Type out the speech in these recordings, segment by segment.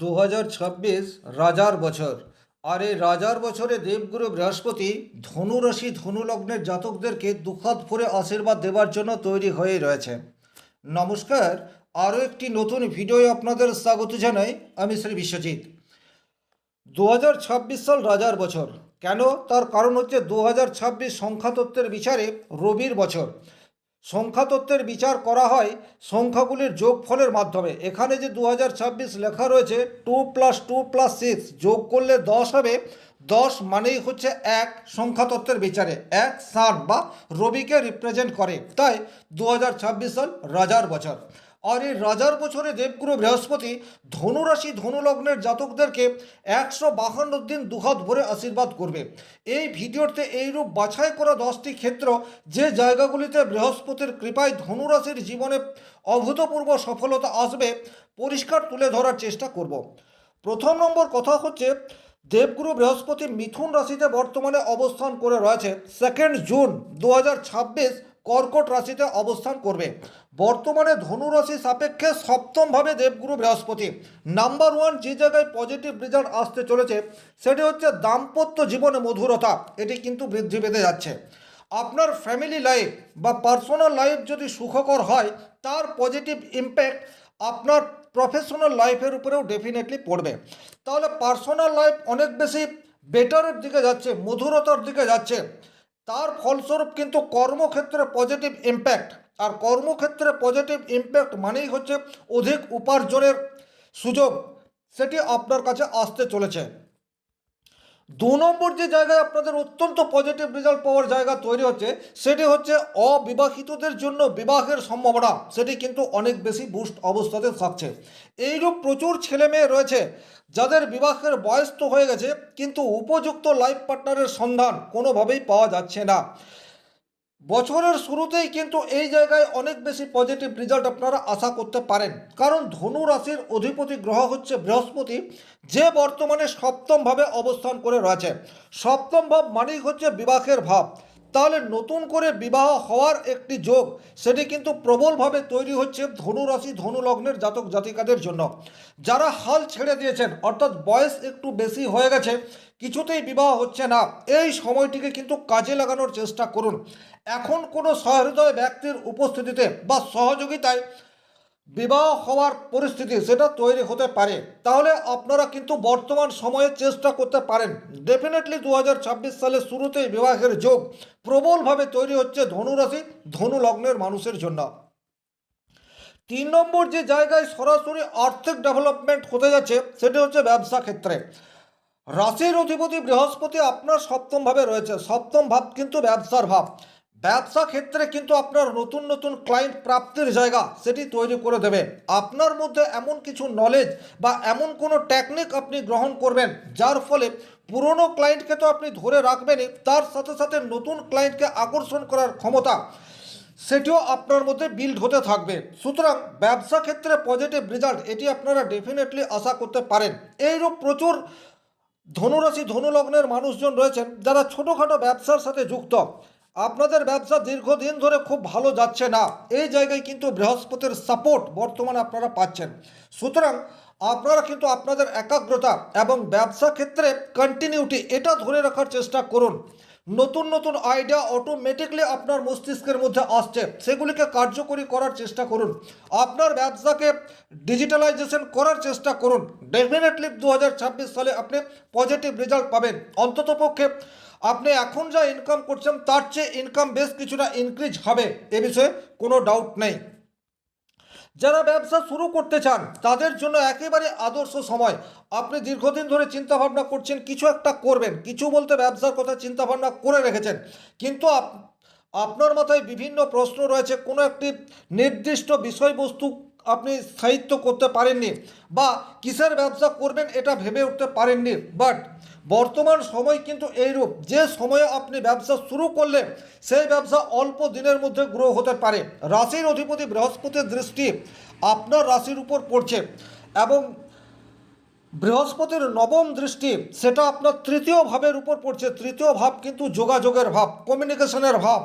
দু হাজার ছাব্বিশ রাজার বছর। আর এই রাজার বছরে দেবগুরু বৃহস্পতি ধনুরাশি ধনুলগ্নের জাতকদেরকে দুখাত ভরে আশীর্বাদ দেওয়ার জন্য তৈরি হয়ে রয়েছে নমস্কার, আরও একটি নতুন ভিডিও আপনাদের স্বাগত জানাই আমি শ্রী বিশ্বজিৎ। দু হাজার ছাব্বিশ সাল রাজার বছর। কেন? তার কারণ হচ্ছে দু হাজার ছাব্বিশ সংখ্যাতত্ত্বের বিচারে রবির বছর। সংখ্যাতত্ত্বের বিচার করা হয় সংখ্যাগুলির যোগফলের মাধ্যমে। এখানে যে দু হাজার ছাব্বিশ লেখা রয়েছে, two plus two plus six যোগ করলে দশ হবে। দশ মানেই হচ্ছে এক সংখ্যাতত্ত্বের বিচারে। এক সান বা রবিকে রিপ্রেজেন্ট করে। তাই দু হাজার ছাব্বিশ সাল রাজার বছর। আর এই রাজার বছরে দেবগুরু বৃহস্পতি ধনুরাশি ধনুলগ্নের জাতকদেরকে একশো বাহান্ন দিন দুহাত ভরে আশীর্বাদ করবে। এই ভিডিওতে এইরূপ বাছাই করা দশটি ক্ষেত্র যে জায়গাগুলিতে বৃহস্পতির কৃপায় ধনুরাশির জীবনে অভূতপূর্ব সফলতা আসবে, পরিষ্কার তুলে ধরার চেষ্টা করব। প্রথম নম্বর কথা হচ্ছে, দেবগুরু বৃহস্পতি মিথুন রাশিতে বর্তমানে অবস্থান করে রয়েছে সেকেন্ড জুন দু হাজার ছাব্বিশ কর্কট রাশিতে অবস্থান করবে। বর্তমানে ধনু রাশি সাপেক্ষে সপ্তমভাবে দেবগুরু বৃহস্পতি। নাম্বার ওয়ান যে জায়গায় পজিটিভ রেজাল্ট আসতে চলেছে, সেটি হচ্ছে দাম্পত্য জীবনে মধুরতা। এটি কিন্তু বৃদ্ধি পেতে যাচ্ছে। আপনার ফ্যামিলি লাইফ বা পার্সোনাল লাইফ যদি সুখকর হয়, তার পজিটিভ ইম্প্যাক্ট আপনার প্রফেশনাল লাইফের উপরেও ডেফিনেটলি পড়বে। তাহলে পার্সোনাল লাইফ অনেক বেশি বেটারের দিকে যাচ্ছে, মধুরতার দিকে যাচ্ছে। তার ফলস্বরূপ কিন্তু কর্মক্ষেত্রে পজিটিভ ইম্প্যাক্ট আর কর্মক্ষেত্রে পজিটিভ ইম্প্যাক্ট মানেই হচ্ছে অধিক উপার্জনের সুযোগ, সেটি আপনার কাছে আসতে চলেছে। দু নম্বর যে জায়গায় আপনাদের অত্যন্ত পজিটিভ রেজাল্ট পাওয়ার জায়গা তৈরি হচ্ছে, সেটি হচ্ছে অবিবাহিতদের জন্য বিবাহের সম্ভাবনা। সেটি কিন্তু অনেক বেশি বুস্ট অবস্থাতে থাকছে। এইরূপ প্রচুর ছেলে মেয়ে রয়েছে, যাদের বিবাহের বয়স তো হয়ে গেছে, কিন্তু উপযুক্ত লাইফ পার্টনারের সন্ধান কোনোভাবেই পাওয়া যাচ্ছে না। বছরের শুরুতেই কিন্তু এই জায়গায় অনেক বেশি পজিটিভ রেজাল্ট আপনারা আশা করতে পারেন। কারণ ধনু রাশির অধিপতি গ্রহ হচ্ছে বৃহস্পতি, যে বর্তমানে সপ্তমভাবে অবস্থান করে রয়েছে। সপ্তম ভাব মানেই হচ্ছে বিবাহের ভাব। তাহলে নতুন করে বিবাহ হওয়ার একটি যোগ, সেটি কিন্তু প্রবলভাবে তৈরি হচ্ছে ধনুরাশি ধনুলগ্নের ধনু লগ্নের জাতক জাতিকাদের জন্য। যারা হাল ছেড়ে দিয়েছেন, অর্থাৎ বয়স একটু বেশি হয়ে গেছে, কিছুতেই বিবাহ হচ্ছে না। এই সময়টিকে কিন্তু কাজে লাগানোর চেষ্টা করুন। এখন কোনো সহৃদয় ব্যক্তির উপস্থিতিতে বা সহযোগিতায় বিবাহ হওয়ার পরিস্থিতি সেটা তৈরি হতে পারে, তাহলে আপনারা কিন্তু বর্তমান সময়ে চেষ্টা করতে পারেন। ডেফিনেটলি দু হাজার ছাব্বিশ সালের শুরুতেই বিবাহের যোগ প্রবলভাবে তৈরি হচ্ছে ধনুরাশি ধনু লগ্নের মানুষের জন্য। তিন নম্বর যে জায়গায় সরাসরি আর্থিক ডেভেলপমেন্ট হতে যাচ্ছে, সেটি হচ্ছে ব্যবসা ক্ষেত্রে। রাশির অধিপতি বৃহস্পতি আপনার সপ্তমভাবে রয়েছে। সপ্তম ভাব কিন্তু ব্যবসার ভাব। ব্যবসা ক্ষেত্রে কিন্তু আপনার নতুন নতুন ক্লায়েন্ট প্রাপ্তির জায়গা সেটি তৈরি করে দেবে। আপনার মধ্যে এমন কিছু নলেজ বা এমন কোনো টেকনিক আপনি গ্রহণ করবেন, যার ফলে পুরনো ক্লায়েন্টকে তো আপনি ধরে রাখবেনই, তার সাথে সাথে নতুন ক্লায়েন্টকে আকর্ষণ করার ক্ষমতা সেটিও আপনার মধ্যে বিল্ড হতে থাকবে। সুতরাং ব্যবসা ক্ষেত্রে পজিটিভ রেজাল্ট এটি আপনারা ডেফিনেটলি আশা করতে পারেন। এইরূপ প্রচুর ধনুরাশি, ধনুলগ্নের মানুষজন রয়েছেন, যারা ছোটোখাটো ব্যবসার সাথে যুক্ত। আপনাদের ব্যবসা দীর্ঘদিন ধরে খুব ভালো যাচ্ছে না। এই জায়গায় কিন্তু বৃহস্পতির সাপোর্ট বর্তমানে আপনারা পাচ্ছেন। সুতরাং আপনারা কিন্তু আপনাদের একাগ্রতা এবং ব্যবসা ক্ষেত্রে কন্টিনিউটি এটা ধরে রাখার চেষ্টা করুন। নতুন নতুন আইডিয়া অটোমেটিকলি আপনার মস্তিষ্কের মধ্যে আসছে। সেগুলিকে কার্যকরী করার চেষ্টা করুন। আপনার ব্যবসাকে ডিজিটালাইজেশন করার চেষ্টা করুন। ডেফিনেটলি দু হাজার ছাব্বিশ সালে আপনি পজিটিভ রেজাল্ট পাবেন। অন্ততপক্ষে আপনি এখন যা ইনকাম করছেন, তার চেয়ে ইনকাম বেশ কিছুটা ইনক্রিজ হবে। এ বিষয়ে কোনো ডাউট নেই। যারা ব্যবসা শুরু করতে চান, তাদের জন্য একেবারে আদর্শ সময়। আপনি দীর্ঘদিন ধরে চিন্তা ভাবনা করছেন, কিছু একটা করবেন। কিছু বলতে ব্যবসার কথা চিন্তা ভাবনা করে রেখেছেন। কিন্তু আপ- আপনার মাথায় বিভিন্ন প্রশ্ন রয়েছে, কোনো একটি নির্দিষ্ট বিষয়বস্তু আপনি স্থায়িত্ব করতে পারেননি বা কিসের ব্যবসা করবেন এটা ভেবে উঠতে পারেননি। বাট বর্তমান সময় কিন্তু এইরূপ। যে সময়ে আপনি ব্যবসা শুরু করলে, সেই ব্যবসা অল্প দিনের মধ্যে গ্রো হতে পারে। রাশির অধিপতি বৃহস্পতির দৃষ্টি আপনার রাশির উপর পড়ছে এবং বৃহস্পতির নবম দৃষ্টি, সেটা আপনার তৃতীয় ভাবের উপর পড়ছে। তৃতীয় ভাব কিন্তু যোগাযোগের ভাব কমিউনিকেশনের ভাব।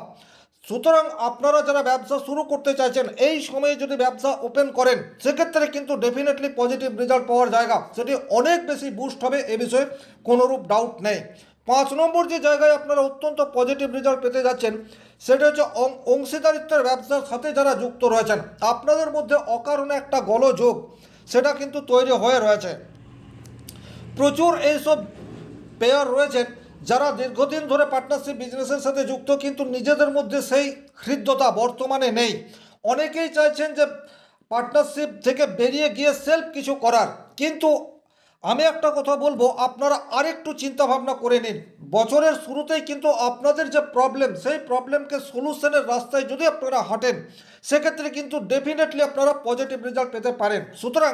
সুতরাং আপনারা যারা ব্যবসা শুরু করতে চাইছেন, এই সময়ে যদি ব্যবসা ওপেন করেন, সেক্ষেত্রে কিন্তু ডেফিনেটলি পজিটিভ রেজাল্ট পাওয়ার জায়গা। সেটি অনেক বেশি বুস্ট হবে এ বিষয়ে কোনোরূপ ডাউট নেই। পাঁচ নম্বর যে জায়গায় আপনারা অত্যন্ত পজিটিভ রেজাল্ট পেতে যাচ্ছেন, সেটা হচ্ছে অংশীদারিত্বের ব্যবসার সাথে যারা যুক্ত রয়েছেন, আপনাদের মধ্যে অকারণে একটা গলযোগ, সেটা কিন্তু তৈরি হয়ে রয়েছে। প্রচুর এইসব পেয়ার রয়েছেন যারা দীর্ঘদিন ধরে পার্টনারশিপ বিজনেসের সাথে যুক্ত, কিন্তু নিজেদের মধ্যে সেই হৃদ্যতা বর্তমানে নেই। অনেকেই চাইছেন যে পার্টনারশিপ থেকে বেরিয়ে গিয়ে সেলফ কিছু করার। কিন্তু আমি একটা কথা বলব, আপনারা আরেকটু চিন্তা ভাবনা করে নিন। বছরের শুরুতেই কিন্তু আপনাদের যে প্রবলেম সেই প্রবলেমকে সলিউশনের রাস্তায় যদি আপনারা হাঁটেন, সেক্ষেত্রে কিন্তু ডেফিনেটলি আপনারা পজিটিভ রেজাল্ট পেতে পারেন। সুতরাং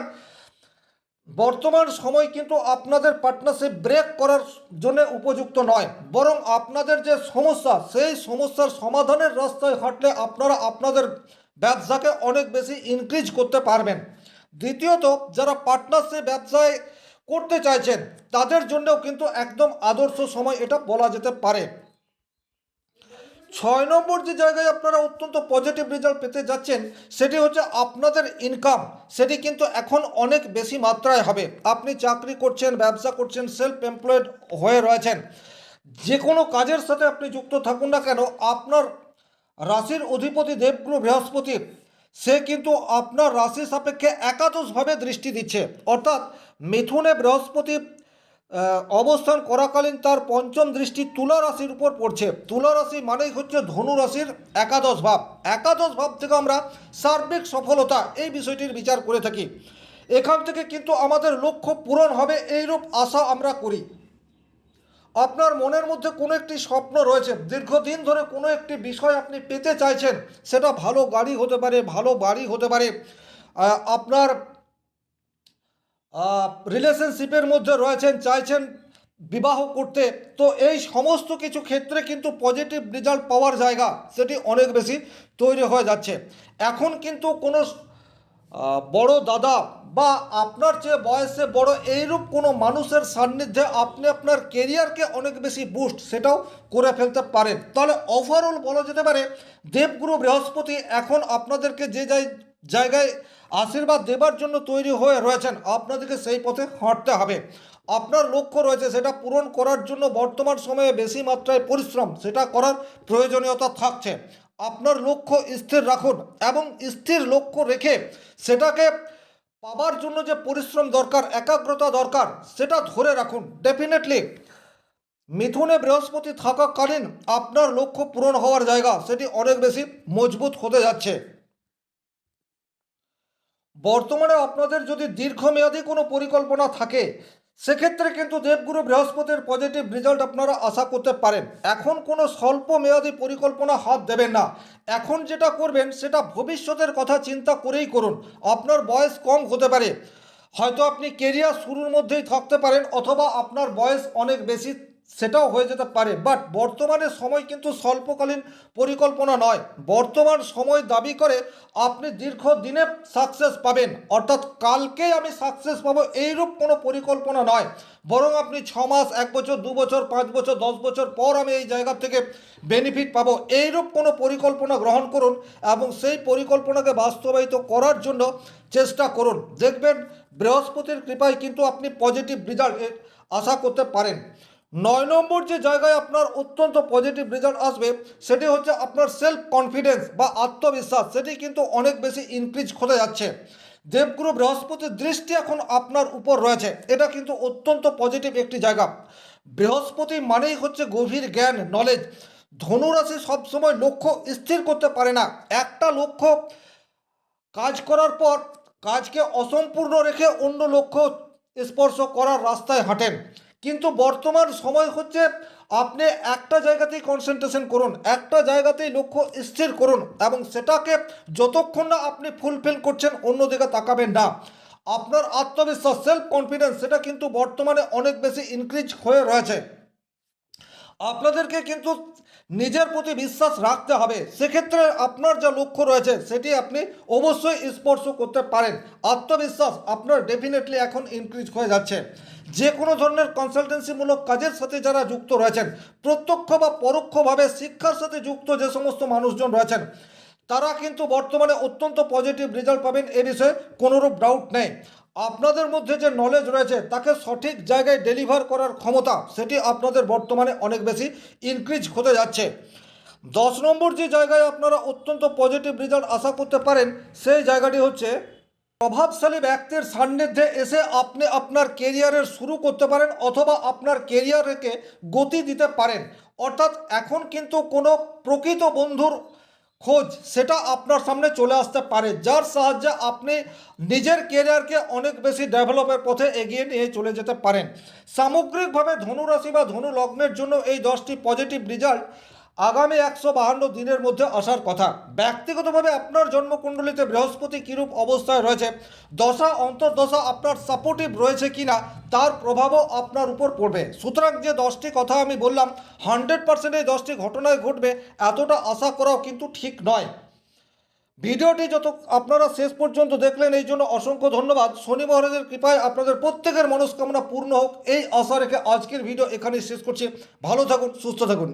বর্তমান সময় কিন্তু আপনাদের পার্টনারশিপ ব্রেক করার জন্য উপযুক্ত নয়। বরং আপনাদের যে সমস্যা, সেই সমস্যার সমাধানের রাস্তায় হাঁটলে আপনারা আপনাদের ব্যবসাকে অনেক বেশি ইনক্রিজ করতে পারবেন। দ্বিতীয়ত, যারা পার্টনারশিপ ব্যবসায় করতে চাইছেন, তাদের জন্যও কিন্তু একদম আদর্শ সময় এটা বলা যেতে পারে। ছয় নম্বর যে জায়গায় আপনারা অত্যন্ত পজিটিভ রেজাল্ট পেতে যাচ্ছেন, সেটি হচ্ছে আপনাদের ইনকাম সেটি কিন্তু এখন অনেক বেশি মাত্রায় হবে। আপনি চাকরি করছেন, ব্যবসা করছেন সেলফ এমপ্লয়েড হয়ে রয়েছেন। যে কোনো কাজের সাথে আপনি যুক্ত থাকুন না কেন, আপনার রাশির অধিপতি দেবগুরু বৃহস্পতি, সে কিন্তু আপনার রাশি সাপেক্ষে একাদশভাবে দৃষ্টি দিচ্ছে। অর্থাৎ মিথুনে বৃহস্পতি অবস্থান করাকালীন তার পঞ্চম দৃষ্টি তুলা রাশির উপর পড়ছে। তুলা রাশি মানেই হচ্ছে ধনু রাশির একাদশ ভাব। একাদশ ভাব থেকে আমরা সার্বিক সফলতা এই বিষয়টির বিচার করে থাকি। এখান থেকে কিন্তু আমাদের লক্ষ্য পূরণ হবে এইরূপ আশা আমরা করি। আপনার মনের মধ্যে কোনো একটি স্বপ্ন রয়েছে, দীর্ঘদিন ধরে কোনো একটি বিষয় আপনি পেতে চাইছেন, সেটা ভালো গাড়ি হতে পারে, ভালো বাড়ি হতে পারে আপনার রিলেশনশিপের মধ্যে রয়েছেন, চাইছেন বিবাহ করতে। তো এই সমস্ত কিছু ক্ষেত্রে কিন্তু পজিটিভ রেজাল্ট পাওয়ার জায়গা সেটি অনেক বেশি তৈরি হয়ে যাচ্ছে। এখন কিন্তু কোনো বড় দাদা বা আপনার চেয়ে বয়সে বড় এইরূপ কোনো মানুষের সান্নিধ্যে আপনি আপনার কেরিয়ারকে অনেক বেশি বুস্ট সেটাও করে ফেলতে পারেন। তাহলে ওভারঅল বলা যেতে পারে, দেবগুরু বৃহস্পতি এখন আপনাদেরকে যে জায়- জায়গায় আশীর্বাদ দেবার জন্য তৈরি হয়ে রয়েছেন। আপনাদেরকে সেই পথে হাঁটতে হবে। আপনার লক্ষ্য রয়েছে সেটা পূরণ করার জন্য বর্তমান সময়ে বেশি মাত্রায় পরিশ্রম, সেটা করার প্রয়োজনীয়তা থাকছে। আপনার লক্ষ্য স্থির রাখুন এবং স্থির লক্ষ্য রেখে সেটাকে পাবার জন্য যে পরিশ্রম দরকার, একাগ্রতা দরকার, সেটা ধরে রাখুন। ডেফিনেটলি মিথুনে বৃহস্পতি থাকাকালীন আপনার লক্ষ্য পূরণ হওয়ার জায়গা, সেটি অনেক বেশি মজবুত হতে যাচ্ছে। বর্তমানে আপনাদের যদি দীর্ঘমেয়াদী কোনো পরিকল্পনা থাকে, সেক্ষেত্রে কিন্তু দেবগুরু বৃহস্পতির পজিটিভ রেজাল্ট আপনারা আশা করতে পারেন। এখন কোনো স্বল্প মেয়াদী পরিকল্পনা হাত দেবেন না। এখন যেটা করবেন, সেটা ভবিষ্যতের কথা চিন্তা করেই করুন। আপনার বয়স কম হতে পারে। হয়তো আপনি কেরিয়ার শুরুর মধ্যেই থাকতে পারেন, অথবা আপনার বয়স অনেক বেশি সেটাও হয়ে যেতে পারে। বাট বর্তমানে সময় কিন্তু স্বল্পকালীন পরিকল্পনা নয়। বর্তমান সময় দাবি করে আপনি দীর্ঘদিনে সাকসেস পাবেন। অর্থাৎ কালকেই আমি সাকসেস পাবো এইরূপ কোনো পরিকল্পনা নয়। বরং আপনি ছ মাস, এক বছর, দু বছর, পাঁচ বছর, দশ বছর পর আমি এই জায়গা থেকে বেনিফিট পাবো। এইরূপ কোনো পরিকল্পনা গ্রহণ করুন এবং সেই পরিকল্পনাকে বাস্তবায়িত করার জন্য চেষ্টা করুন। দেখবেন বৃহস্পতির কৃপায় কিন্তু আপনি পজিটিভ রেজাল্ট আশা করতে পারেন। নয় নম্বর যে জায়গায় আপনার অত্যন্ত পজিটিভ রেজাল্ট আসবে, সেটি হচ্ছে আপনার সেলফ কনফিডেন্স বা আত্মবিশ্বাস। সেটি কিন্তু অনেক বেশি ইনক্রিজ হতে যাচ্ছে। দেবগুরু বৃহস্পতির দৃষ্টি এখন আপনার উপর রয়েছে। এটা কিন্তু অত্যন্ত পজিটিভ একটি জায়গা। বৃহস্পতি মানেই হচ্ছে গভীর জ্ঞান নলেজ ধনুরাশি সবসময় লক্ষ্য স্থির করতে পারে না। একটা লক্ষ্য কাজ করার পর কাজকে অসম্পূর্ণ রেখে অন্য লক্ষ্য স্পর্শ করার রাস্তায় হাঁটেন। কিন্তু বর্তমান সময় হচ্ছে আপনি একটা জায়গাতেই কনসেন্ট্রেশন করুন, একটা জায়গাতেই লক্ষ্য স্থির করুন এবং সেটাকে যতক্ষণ না আপনি ফুলফিল করছেন অন্য দিকে তাকাবেন না। আপনার আত্মবিশ্বাস সেলফ কনফিডেন্স সেটা কিন্তু বর্তমানে অনেক বেশি ইনক্রিজ হয়ে রয়েছে। আপনাদেরকে কিন্তু নিজের প্রতি বিশ্বাস রাখতে হবে। সেক্ষেত্রে আপনার যা লক্ষ্য রয়েছে, সেটি আপনি অবশ্যই স্পর্শ করতে পারেন। আত্মবিশ্বাস আপনার ডেফিনেটলি এখন ইনক্রিজ হয়ে যাচ্ছে। যে কোনো ধরনের কনসালটেন্সিমূলক কাজের সাথে যারা যুক্ত রয়েছেন, প্রত্যক্ষ বা পরোক্ষভাবে শিক্ষার সাথে যুক্ত যে সমস্ত মানুষজন রয়েছেন, তারা কিন্তু বর্তমানে অত্যন্ত পজিটিভ রেজাল্ট পাবেন। এ বিষয়ে কোনোরূপ ডাউট নেই। আপনাদের মধ্যে যে নলেজ রয়েছে, তাকে সঠিক জায়গায় ডেলিভার করার ক্ষমতা, সেটি আপনাদের বর্তমানে অনেক বেশি ইনক্রিজ হতে যাচ্ছে। দশ নম্বর যে জায়গায় আপনারা অত্যন্ত পজিটিভ রেজাল্ট আশা করতে পারেন, সেই জায়গাটি হচ্ছে প্রভাবশালী ব্যক্তির সান্নিধ্যে এসে আপনি আপনার কেরিয়ারের শুরু করতে পারেন অথবা আপনার কেরিয়ারকে গতি দিতে পারেন। অর্থাৎ এখন কিন্তু কোনো প্রকৃত বন্ধুর খোঁজ, সেটা আপনার সামনে চলে আসতে পারে। যার সাহায্যে আপনি নিজের কেরিয়ারকে অনেক বেশি ডেভেলপের পথে এগিয়ে নিয়ে চলে যেতে পারেন। সামগ্রিকভাবে ধনুরাশি বা ধনু লগ্নের জন্য এই দশটি পজিটিভ রেজাল্ট আগামী একশো বাহান্ন দিনের মধ্যে আসার কথা। ব্যক্তিগতভাবে আপনার জন্মকুণ্ডলিতে বৃহস্পতি কিরূপ অবস্থায় রয়েছে? দশা, অন্তর্দশা আপনার সাপোর্টিভ রয়েছে কিনা? তার প্রভাবও আপনার উপর পড়বে। সুতরাং যে দশটি কথা আমি বললাম, হান্ড্রেড পার্সেন্ট এই দশটি ঘটনায় ঘটবে, এতটা আশা করাও কিন্তু ঠিক নয়। ভিডিওটি যত আপনারা শেষ পর্যন্ত দেখলেন, এই জন্য অসংখ্য ধন্যবাদ। শনি মহারাজের কৃপায় আপনাদের প্রত্যেকের মনস্কামনা পূর্ণ হোক। এই আশা রেখে আজকের ভিডিও এখানেই শেষ করছি। ভালো থাকুন, সুস্থ থাকুন।